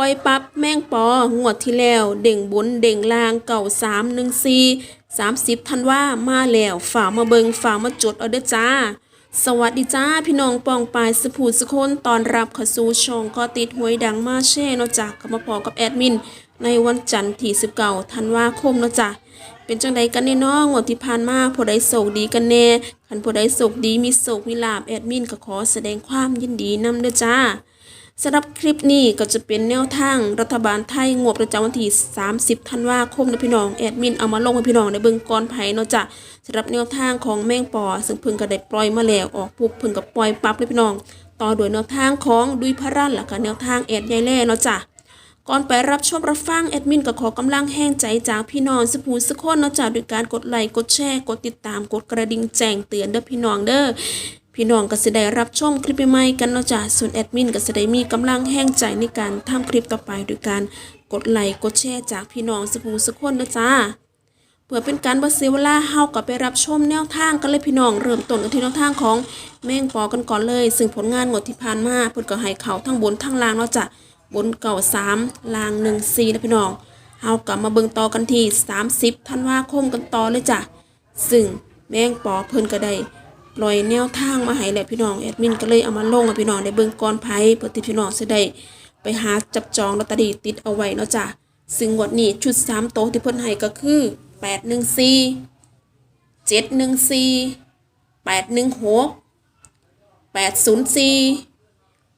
ปล่อยปั๊บแม่งปองวดที่แล้ว เด่งบนเด่งลางเก่าสามหนึ่งสี่สามสิบธันว่ามาแล้วฝากมาเบิงฝากมาจดเอาเด้อจ้า สวัสดีจ้าพี่น้องปองปายสผูสคนตอนรับเข้าสู่ช่องก็ติดหวยดังมาแช่เนาะจ้ะกับมาพอกับแอดมิน ในวันจันทร์ที่19ธันวาคมเนาะจ้ะเป็นจังใดกันแน่น้องวดที่ผ่านมาผู้ใดโศกดีกันแน่คันผู้ใดโศกดีมีโศกมีลาบแอดมินก็ขอแสดงความยินดีนำเด้อจ้า สำหรับคลิปนี้ก็จะเป็นแนวทางรัฐบาลไทยงวดประจำวันที่ 30 ธันวาคมนะพี่น้องแอดมินเอามาลงให้พี่น้องในเบิ่งก่อนไผเนาะจ้ะสำหรับแนวทางของแมงปอซึ่งเพิ่งก็ได้ปล่อยมาแล้วออกปุ๊บเพิ่งก็ปล่อยปั๊บเลยพี่น้อง ต่อด้วยแนวทางของดุยพระรันแล้วก็แนวทางแอดยายแล่เนาะจ้ะก่อนไปรับชมรับฟังแอดมินก็ขอกำลังแห้งใจจากพี่น้องสผูสกคนเนาะจากด้วยการกดไลค์กดแชร์กดติดตามกดกระดิ่งแจ้งเตือนเด้อพี่น้องเด้อ พี่น้องก็จะได้รับชมคลิปใหม่ๆกันเนาะจ้ะส่วนแอดมินก็จะได้มีกำลังแห้งใจในการทำคลิปต่อไปด้วยการกดไลค์กดแชร์จากพี่น้องสผูสกคนเนาะจ้าเพื่อเป็นการบ่เสียเวลาเฮาก็ไปรับชมแนวทางกันเลยพี่น้องเริ่มต้นกันที่แนวทางของแมงปอกันก่อนเลย ซึ่งผลงานงวดที่ผ่านมาเพิ่นก็ให้เขาทั้งบนทั้งล่างเนาะจ้ะบนเก่า3ล่าง1 4นะพี่น้องเฮากลับมาเบิ่งต่อกันที่30ธันวาคมกันต่อเลยจ้ะซึ่งแมงปอเพิ่นก็ได้ ลอยแนวทางมาให้แหล้วพี่น้องแอดมินก็เลยเอามาลงให้พี่น้องได้เบิ่งก่อนไผเพื่อที่พี่น้องสิได้ไปหาจับจองลอตเตอรี่ติดเอาไว้เนาะจ้ะซึ่งงวดนี้ชุดสามโตวที่เพิ่นให้ก็คือแปดหนึ่งสี่เจ็ดหนึ่งสี่แปดหนึ่งหกแปดศูนย์สี่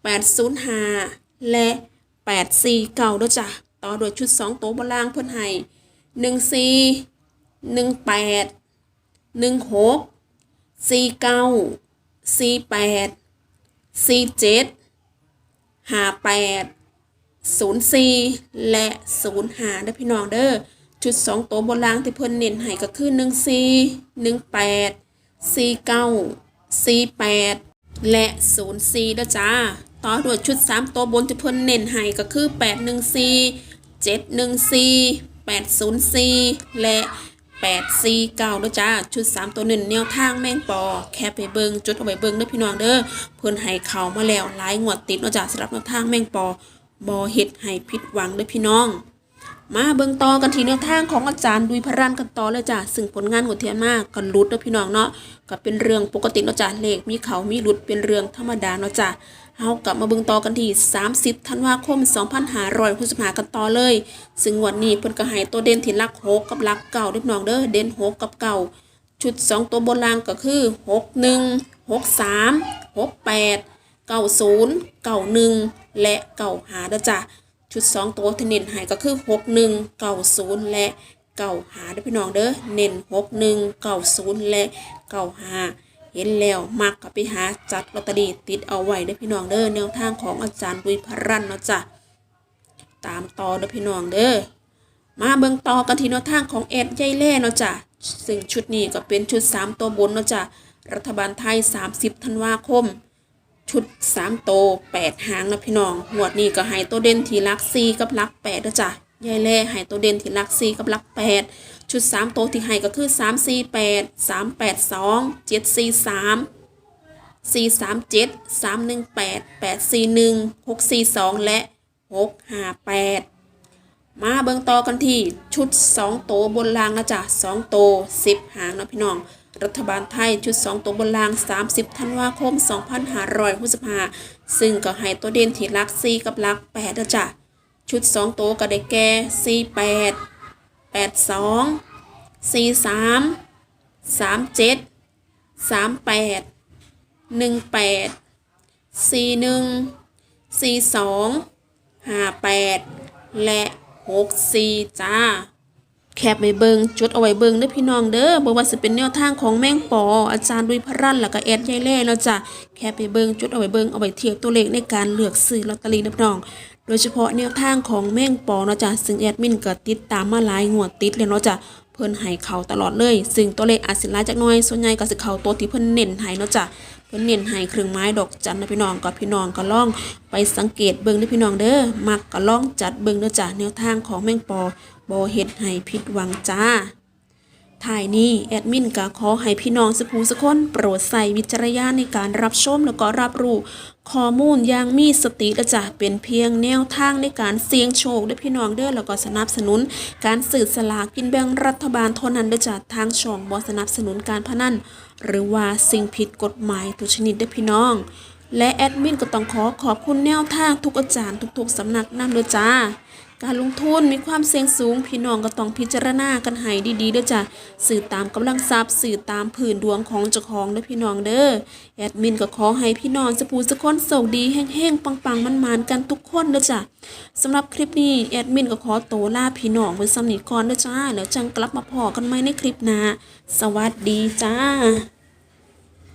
แปดศูนย์ห้าและแปดสี่เก่าด้วยจ้ะต่อโดยชุดสองโตัวบนล่างเพิ่นให้หนึ่งสี่หนึ่งแปดหนึ่งหก สี่เก้าสี่แปดสี่เจ็ดห้าแปดศูนย์สี่และศูนย์หาเด้พี่น้องเด้อจุดสองตัวบนล่างที่เพิ่นเน้นให้ก็คือหนึ่งสี่หนึ่งแปดสี่เก้าสี่แปดและศูนย์สี่เด้อจ้า ต่อด้วยชุดสามตัวบนที่เพิ่นเน้นให้ก็คือแปดหนึ่งสี่เจ็ดหนึ่งสี่แปดศูนย์สี่และ แปดสี่เก้าเด้อจ้าชุดสามตัวหนึ่งแนวทางแม่งปอ แค่ไปเบิงจุดเอาไว้เบิงเด้อพี่น้องเด้อเพิ่นให้เขามาแล้วหลายงวดติดนะจ้าสำหรับแนวทางแม่งปอบอเฮ็ดให้ผิดหวังเด้อพี่น้อง มาเบิงต่อกันที่แนวทางของอาจารย์ดุยพรันกันต่อเลยจ้ะซึ่งผลงานของเทียนมากกันรุดเด้อพี่น้องเนาะก็เป็นเรื่องปกติเนาะจ้ะเลขมีเขามีรุดเป็นเรื่องธรรมดาเนาะจ้ะ เฮากลับมาเบิ่งต่อกันที่ 30 ธันวาคม 2565กันต่อเลย ซึ่งวันนี้เพิ่นก็ให้ตัวเด่นที่หลัก6กับหลักเก่าเด้อพี่น้องเด้อ เด่น6กับเก่าชุด 2 ตัวบนล่างก็คือ 61 63 68เก้าศูนย์เก้าหนึ่งและเก้าหาเด้อจ้ะชุดสองตัวที่เน้นให้ก็คือหกหนึ่งเก้าศูนย์และเก้าหาเด้อพี่น้องเด้อ เน้นหกหนึ่งเก้าศูนย์และเก้าหา เห็นแล้วมักกับไปหาจัดลอตเตอรี่ติดเอาไว้เด้อพี่น้องเด้อแนวทางของอาจารย์บุยพรันเนาะจ้ะตามต่อเด้อพี่น้องเด้อมาเบิ่งต่อกันที่แนวทางของแอดยายแล่เนาะจ้ะซึ่งชุดนี้ก็เป็นชุด 3 ตัวบนเนาะจ้ะรัฐบาลไทย 30ธันวาคม ชุด 3 โต 8 หางนะพี่น้อง หวดนี้ก็ให้ตัวเด่นที่ลัก4กับลัก8นะจ้ะ ยายแล่ให้ตัวเด่นที่หลัก4กับหลัก8ชุด3โตวที่ให้ก็คือ3 4 8 3 8 2 7 4 3 4 3 7 3 1 8 8 4 1 6 4 2และ6 5 8มาเบิ่งต่อกันที่ชุด2โตวบนรางนะจ๊ะ2โตว10หางนะพี่น้องรัฐบาลไทยชุด 2 ตัวบนราง 30 ธันวาคม 2565ซึ่งก็ให้ตัวเด่นที่หลัก 4 กับหลัก8นะจ๊ะ ชุด2ตัวก็ได้แก่48 82 43 37 38 18 41 42 58และ64จ้า แคบไปเบิงจดเอาไว้เบิงเด้อพี่น้องเด้อบ่ว่าสิเป็นแนวทางของแม่งปอ อาจารย์ดุยพรันแล้วก็แอดยายแล่เนาะจ้ะแคบไปเบิงจดเอาไว้เบิงเอาไว้เทียบตัวเลขในการเลือกซื้อลอตเตอรี่นะพี่น้อง โดยเฉพาะแนวทางของแม่งปอเนาะจ้ะซึ่งแอดมินก็ติดตามมาหลายงวดติดเลยเนาะจ้ะเพิ่นให้เขาตลอดเลย ซึ่งตัวเลขอาจสิลายจักน่อยส่วนใหญ่ก็สิเขาตัวที่เพิ่นเน้นให้เนาะจ้ะเพิ่นเน้นให้เครื่องไม้ดอกจันนะพี่น้องกับพี่น้องก็ล่องไปสังเกตเบิ่งเด้อพี่น้องเด้อมักก็ล่องจัดเบิ่งเด้อจ้ะแนวทางของแมงปอบ่เฮ็ดให้ผิดหวังจ้า ถ่ายนี้แอดมินก็ขอให้พี่น้องสกผู้สคนโปรดใส่วิจารณญาในการรับชมแล้วก็รับรู้ข้อมูลอย่างมีสติและจะเป็นเพียงแนวทางในการเสี่ยงโชคด้อพี่น้องเด้อแล้วก็สนับสนุน การสื่อสลากกินแบ่งรัฐบาลเท่านั้นด้อจ้ะทางช่องบ่สนับสนุนการพนันหรือว่าสิ่งผิดกฎหมายทุกชนิดด้อพี่น้อง และแอดมินก็ต้องขอขอบคุณแนวทางทุกอาจารย์ทุกๆสำนักนำเด้อจ้า การลงทุนมีความเสี่ยงสูง พี่น้องก็ต้องพิจารณากันให้ดีๆด้อจ้ะสื่อตามกำลังทรัพย์สื่อตามผืนดวงของเจ้าของเด้อพี่น้องเด้อแอดมินก็ขอให้พี่น้องสปูสกคนโชคดีแห้งๆปังๆมันๆกันทุกคนเด้อจ้ะสำหรับคลิปนี้แอดมินก็ขอโตวลาพี่น้องไว้สำนีก่อนเด้อจ้าแล้วจังกลับมาพอกันใหม่ในคลิปหน้าสวัสดีจ้า